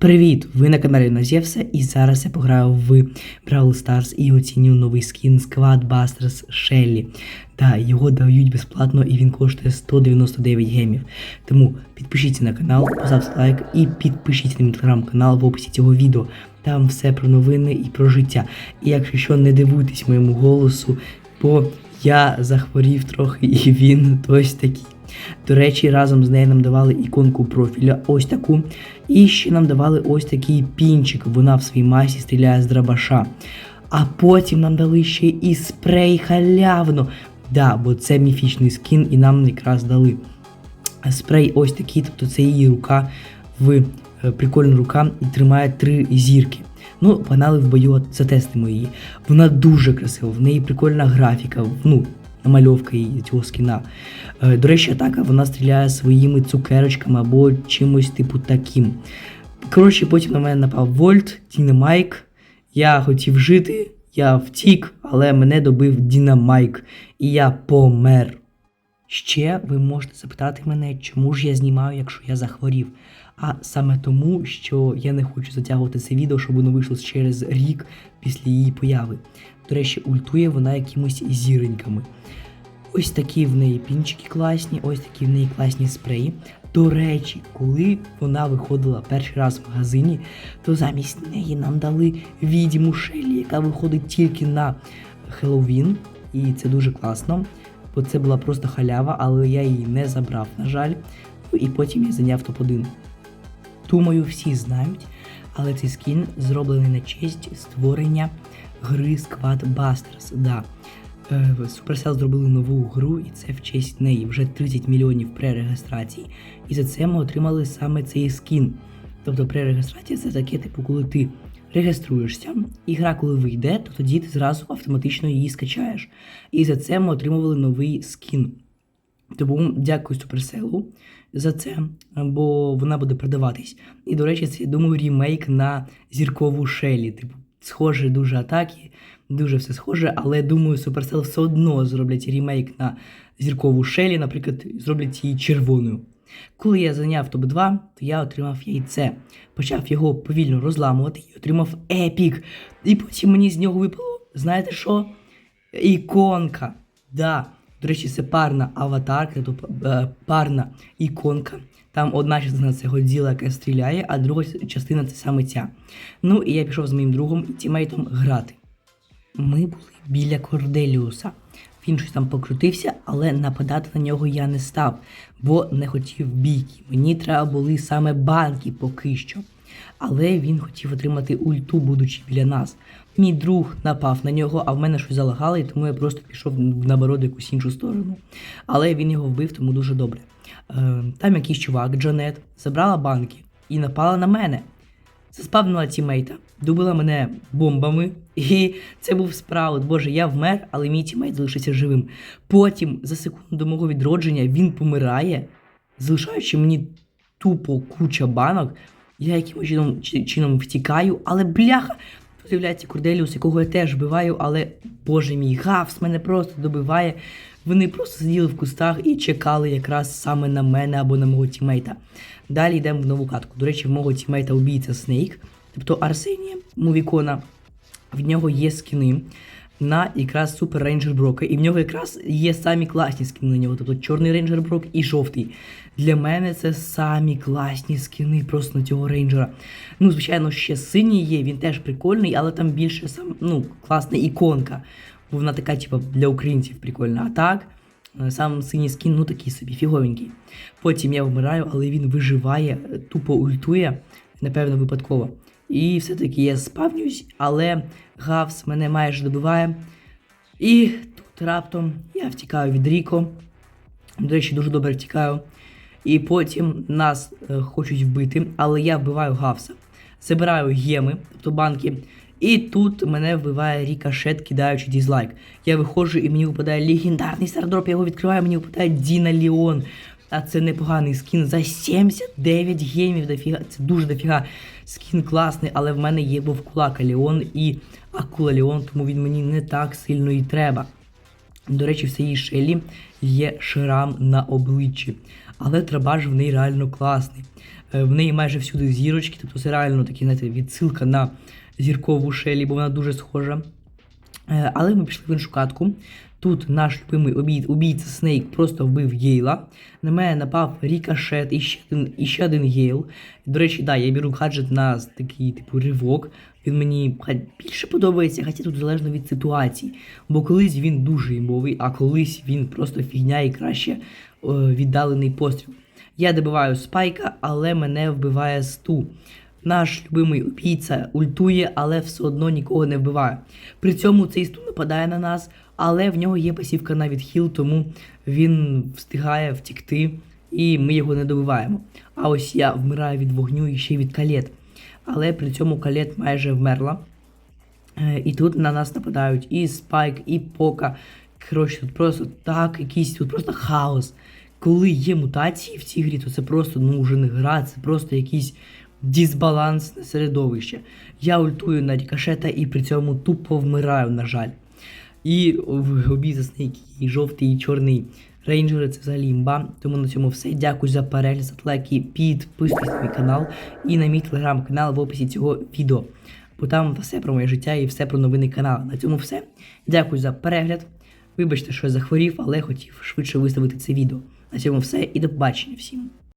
Привіт! Ви на каналі Назєвса і зараз я пограю в Brawl Stars і оціню новий скін Squad Busters Shelly. Да, його дають безплатно і він коштує 199 гемів. Тому підпишіться на канал, поставте лайк і підпишіться на мій телеграм-канал в описі цього відео. Там все про новини і про життя. І якщо що, не дивуйтесь моєму голосу, бо я захворів трохи і він ось такий. До речі, разом з нею нам давали іконку профіля, ось таку. І ще нам давали ось такий пінчик. Вона в своїй масі стріляє з драбаша. А потім нам дали ще і спрей халявно. Да, бо це міфічний скін, і нам якраз дали. Спрей ось такий, тобто це її рука в е, прикольна рука і тримає три зірки. Ну, погнали в бою, затестимо її. Вона дуже красива, в неї прикольна графіка, ну, намальовка і цього скіна. Е, До речі, атака вона стріляє своїми цукерочками або чимось типу таким. Коротше, потім на мене напав Вольт, Дінамайк. Я хотів жити, я втік, але мене добив Дінамайк, і я помер. Ще ви можете запитати мене, чому ж я знімаю, якщо я захворів. А саме тому, що я не хочу затягувати це відео, щоб воно вийшло через рік після її появи. До речі, ультує вона якимось зіроньками. Ось такі в неї пінчики класні, ось такі в неї класні спреї. До речі, коли вона виходила перший раз в магазині, то замість неї нам дали відьму Шелі, яка виходить тільки на Хеллоуін, і це дуже класно. Бо це була просто халява, але я її не забрав, на жаль. Ну і потім я зайняв топ-1. Думаю, всі знають, але цей скін зроблений на честь створення гри Squad Busters. Да. Е, Supercell зробили нову гру, і це в честь неї. Вже 30 мільйонів пререєстрацій. І за це ми отримали саме цей скін. Тобто пререєстрація це таке, типу, коли ти реєструєшся, і гра, коли вийде, то тоді ти зразу автоматично її скачаєш. І за це ми отримували новий скін. Тому дякую Supercell за це, бо вона буде продаватись. І, до речі, це я думаю, рімейк на зіркову Шелі. Типу, схоже дуже атаки, дуже все схоже, але думаю, Supercell все одно зроблять рімейк на зіркову Шелі, наприклад, зроблять її червоною. Коли я зайняв топ-2, то я отримав яйце. Почав його повільно розламувати і отримав епік. І потім мені з нього випало, знаєте що? Іконка. Да. До речі, це парна аватарка, тобто е, парна іконка. Там одна частина це Годзіла, яка стріляє, а друга частина це саме ця. Ну і я пішов з моїм другом і тімейтом грати. Ми були біля Корделіуса. Він щось там покрутився, але нападати на нього я не став, бо не хотів бійки. Мені треба були саме банки поки що. Але він хотів отримати ульту, будучи біля нас. Мій друг напав на нього, а в мене щось залагало, і тому я просто пішов наоборот якусь іншу сторону. Але він його вбив, тому дуже добре. Е, там якийсь чувак, Джанет, забрала банки і напала на мене. Заспавнила тімейта, добила мене бомбами, і це був спраут. Боже, я вмер, але мій тімейт залишився живим. Потім, за секунду до мого відродження, він помирає, залишаючи мені тупо куча банок. Я якимось чином, чином втікаю, але бляха! Тут з'являється Корделіус, якого я теж вбиваю, але боже мій гавс мене просто добиває. Вони просто сиділи в кустах і чекали якраз саме на мене або на мого тімейта. Далі йдемо в нову катку. До речі, в мого тімейта убійця Снейк, тобто Арсенія Мувікона. В нього є скіни на якраз Супер Рейнджер Брока. І в нього якраз є самі класні скіни на нього. Тобто чорний рейнджер Брок і жовтий. Для мене це самі класні скіни просто на цього рейнджера. Ну, звичайно, ще синій є, він теж прикольний, але там більше сам, ну, класна іконка. Вона така, типу, для українців прикольна. А так, е, сам синій скін, ну такий собі, фіговенький. Потім я вмираю, але він виживає, тупо ультує, напевно, випадково. І все-таки я спавнюсь, але Гавс мене майже добиває. І тут раптом я втікаю від Ріко. До речі, дуже добре втікаю. І потім нас е, хочуть вбити, але я вбиваю Гавса. Забираю геми, тобто банки. І тут мене вбиває рікошет, кидаючи дізлайк. Я виходжу і мені випадає легендарний стардроп, я його відкриваю, мені випадає Діна Ліон. А це непоганий скін за 79 гемів. Дофіга. Це дуже дофіга. Скін класний, але в мене є вовкулака Леон і Акула Леон, тому він мені не так сильно і треба. До речі, в цій шелі є шрам на обличчі, але трабаж в неї реально класний. Е, В неї майже всюди зірочки, тобто це реально такі, знаєте, відсилка на зіркову Шелі, бо вона дуже схожа. Е, Але ми пішли в іншу катку. Тут наш любимий обій, убійця Снейк просто вбив Гейла. На мене напав Рікашет і ще один, і ще один Гейл. До речі, да, я беру гаджет на такий типу ривок. Він мені більше подобається, хоча тут залежно від ситуації. Бо колись він дуже імбовий, а колись він просто фігня і краще е, віддалений постріл. Я добиваю спайка, але мене вбиває сту. Наш любимий убійця ультує, але все одно нікого не вбиває. При цьому цей сту нападає на нас, але в нього є пасівка на відхил, тому він встигає втікти, і ми його не добиваємо. А ось я вмираю від вогню і ще й від калет. Але при цьому калет майже вмерла. Е, І тут на нас нападають і Спайк, і Пока. Коротше, тут просто так, якийсь тут просто хаос. Коли є мутації в цій грі, то це просто ну вже не гра, це просто якийсь дисбалансне середовище. Я ультую на рікошета і при цьому тупо вмираю, на жаль. І обі за снейки, і жовтий, і чорний рейнджери це взагалі імба. Тому на цьому все. Дякую за перегляд, за лайки, підписуйтесь на мій канал і на мій телеграм-канал в описі цього відео. Бо там все про моє життя і все про новини каналу. На цьому все. Дякую за перегляд. Вибачте, що я захворів, але хотів швидше виставити це відео. На цьому все і до побачення всім.